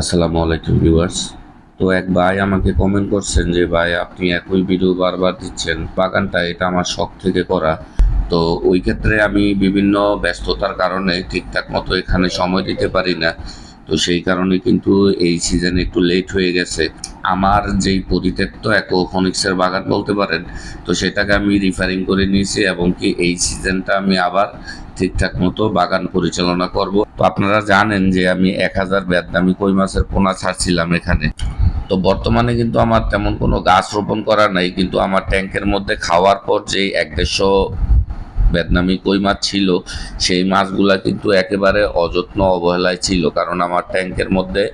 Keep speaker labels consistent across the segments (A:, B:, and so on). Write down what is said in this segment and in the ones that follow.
A: আসসালামু আলাইকুম ভিউয়ার্স। তো এক ভাই আমাকে কমেন্ট করছেন যে, ভাই, আপনি একই ভিডিও বারবার দিচ্ছেন। বাগানটা এটা আমার শখ থেকে করা। তো ওই ক্ষেত্রে আমি বিভিন্ন ব্যস্ততার কারণে ঠিকঠাক মতো এখানে সময় দিতে পারি না। তো সেই কারণে কিন্তু এই সিজনে একটু লেট হয়ে গেছে। আমার যেই পরিত্যক্ত অ্যাকোফনিক্সের বাগান বলতে পারেন, তো সেটাকে আমি রিফারিং করে নিয়েছি এবং কি এই সিজনটা আমি আবার ঠিকঠাক মতো বাগান পরিচালনা করব। তো আপনারা জানেন যে আমি এক হাজার বেদনামি কই মাছের পোনা ছাড়ছিলাম এখানে। তো বর্তমানে কিন্তু আমার তেমন কোনো গাছ রোপণ করা নাই, কিন্তু আমার ট্যাঙ্কের মধ্যে খাওয়ার পর যেই এক দেড়শো বেদনামি কই মাছ ছিল, সেই মাছগুলা কিন্তু একেবারে অযত্ন অবহেলায় ছিল, কারণ আমার ট্যাঙ্কের মধ্যে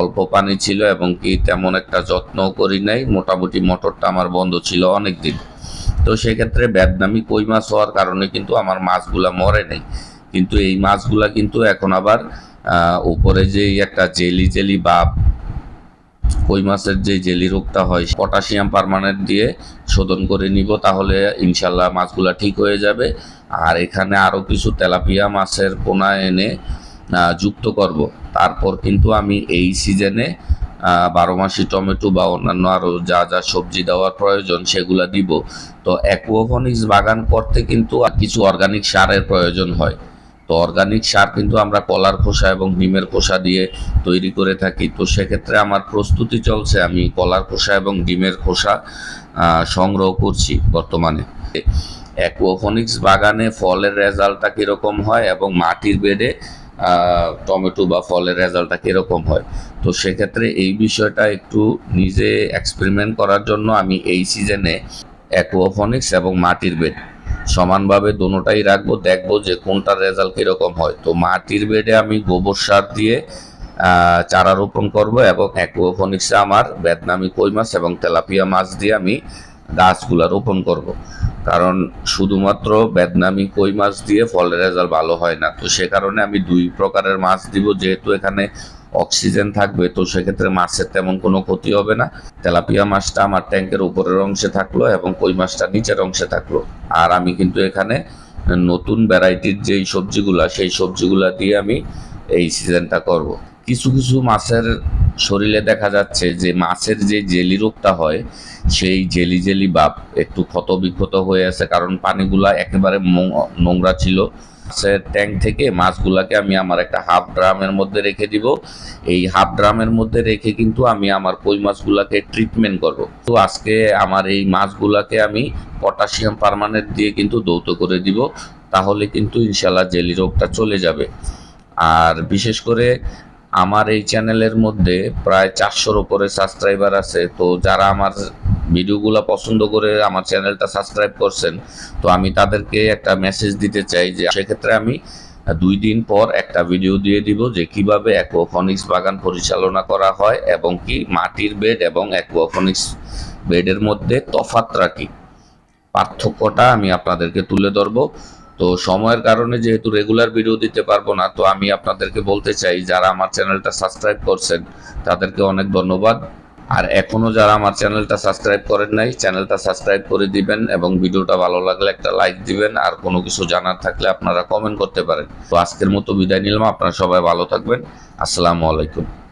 A: অল্প পানি ছিল এবং কি তেমন একটা যত্নও করি নাই। মোটামুটি মোটরটা আমার বন্ধ ছিল অনেক দিন তো সেক্ষেত্রে বেদনামি কই মাছ হওয়ার কারণে কিন্তু আমার মাছগুলা মরে নেই। কিন্তু এই মাছগুলা কিন্তু এখন আবার উপরে যে একটা জেলি জেলি বা কই মাছের যে জেলি রোগটা হয়, পটাশিয়াম পারমানেন্ট দিয়ে শোধন করে নিব, তাহলে ইনশাল্লাহ মাছগুলা ঠিক হয়ে যাবে। আর এখানে আরও কিছু তেলাপিয়া মাছের পোনা এনে যুক্ত করব। তারপর কিন্তু আমি এই সিজনে বারো মাসি টমেটো বা অন্যান্য আরও যা যা সবজি দেওয়ার প্রয়োজন সেগুলা দিব। তো অ্যাকুয়াফনিক্স বাগান করতে কিন্তু কিছু অর্গানিক সারের প্রয়োজন হয়। তো অর্গানিক সার কিন্তু আমরা কলার খোসা এবং ডিমের খোসা দিয়ে তৈরি করে থাকি। তো সেক্ষেত্রে আমার প্রস্তুতি চলছে, আমি কলার খোসা এবং ডিমের খোসা সংগ্রহ করছি বর্তমানে। অ্যাকুয়াফনিক্স বাগানে ফলের রেজাল্টটা কীরকম হয় এবং মাটির বেডে টমেটো বা ফলের রেজাল্টটা কীরকম হয়? তো সেক্ষেত্রে এই বিষয়টা একটু নিজে এক্সপেরিমেন্ট করার জন্য আমি এই সিজনে অ্যাকুয়াফনিক্স এবং মাটির বেড সমানভাবে দোনোটাই রাখব, দেখব যে কোনটার রেজাল্ট কীরকম হয়। তো মাটির বেডে আমি গোবর সার দিয়ে চারা রোপণ করব এবং অ্যাকুয়াফনিক্সে আমার বেদনামি কই মাছ এবং তেলাপিয়া মাছ দিয়ে আমি গাছগুলা রোপণ করব। কারণ শুধুমাত্র বেদনামি কই মাছ দিয়ে ফলের রেজাল্ট ভালো হয় না তো সে কারণে আমি দুই প্রকারের মাছ দিব যেহেতু এখানে অক্সিজেন থাকবে, তো সেক্ষেত্রে মাছের তেমন কোনো ক্ষতি হবে না তেলাপিয়া মাছটা আমার ট্যাঙ্কের উপরের অংশে থাকল এবং কই মাছটা নিচের অংশে থাকল আর আমি কিন্তু এখানে নতুন ভ্যারাইটির যেই সবজিগুলা, সেই সবজিগুলা দিয়ে আমি এই সিজনটা করব। কিছু কিছু মাছের শরীরে দেখা যাচ্ছে যে মাছের যে জেলি রোগটা হয়, সেই জেলি জেলি বাপ একটু ক্ষত বিক্ষত হয়ে আছে। কারণ পানিগুলা একেবারে নোংরা ছিল। মাছের ট্যাঙ্ক থেকে মাছগুলাকে আমি আমার একটা হাফ ড্রামের মধ্যে রেখে দিব। এই হাফ ড্রামের মধ্যে রেখে কিন্তু আমি আমার কই মাছগুলাকে ট্রিটমেন্ট করব। তো আজকে আমার এই মাছগুলাকে আমি পটাশিয়াম পারমানেন্ট দিয়ে কিন্তু দৌত করে দিব। তাহলে কিন্তু ইনশাল্লাহ জেলি রোগটা চলে যাবে। আর বিশেষ করে আমার এই চ্যানেলের মধ্যে প্রায় চারশোর ওপরে সাবস্ক্রাইবার আছে। তো যারা আমার ভিডিওগুলো পছন্দ করে আমার চ্যানেলটা সাবস্ক্রাইব করছেন, তো আমি তাদেরকে একটা মেসেজ দিতে চাই যে, সেক্ষেত্রে আমি দুই দিন পর একটা ভিডিও দিয়ে দিব যে, কীভাবে অ্যাকোফনিক্স বাগান পরিচালনা করা হয় এবং কি মাটির বেড এবং অ্যাকোফনিক্স বেডের মধ্যে তফাতটা কি পার্থক্যটা আমি আপনাদেরকে তুলে ধরবো। তো সময়ের কারণে যেহেতু রেগুলার ভিডিও দিতে পারব না, তো আমি আপনাদেরকে বলতে চাই, যারা আমার চ্যানেলটা সাবস্ক্রাইব করছেন, তাদেরকে অনেক ধন্যবাদ। আর এখনও যারা আমার চ্যানেলটা সাবস্ক্রাইব করেন নাই চ্যানেলটা সাবস্ক্রাইব করে দিবেন এবং ভিডিওটা ভালো লাগলে একটা লাইক দিবেন, আর কোনো কিছু জানার থাকলে আপনারা কমেন্ট করতে পারেন। তো আজকের মতো বিদায় নিলাম, আপনারা সবাই ভালো থাকবেন। আসসালামু আলাইকুম।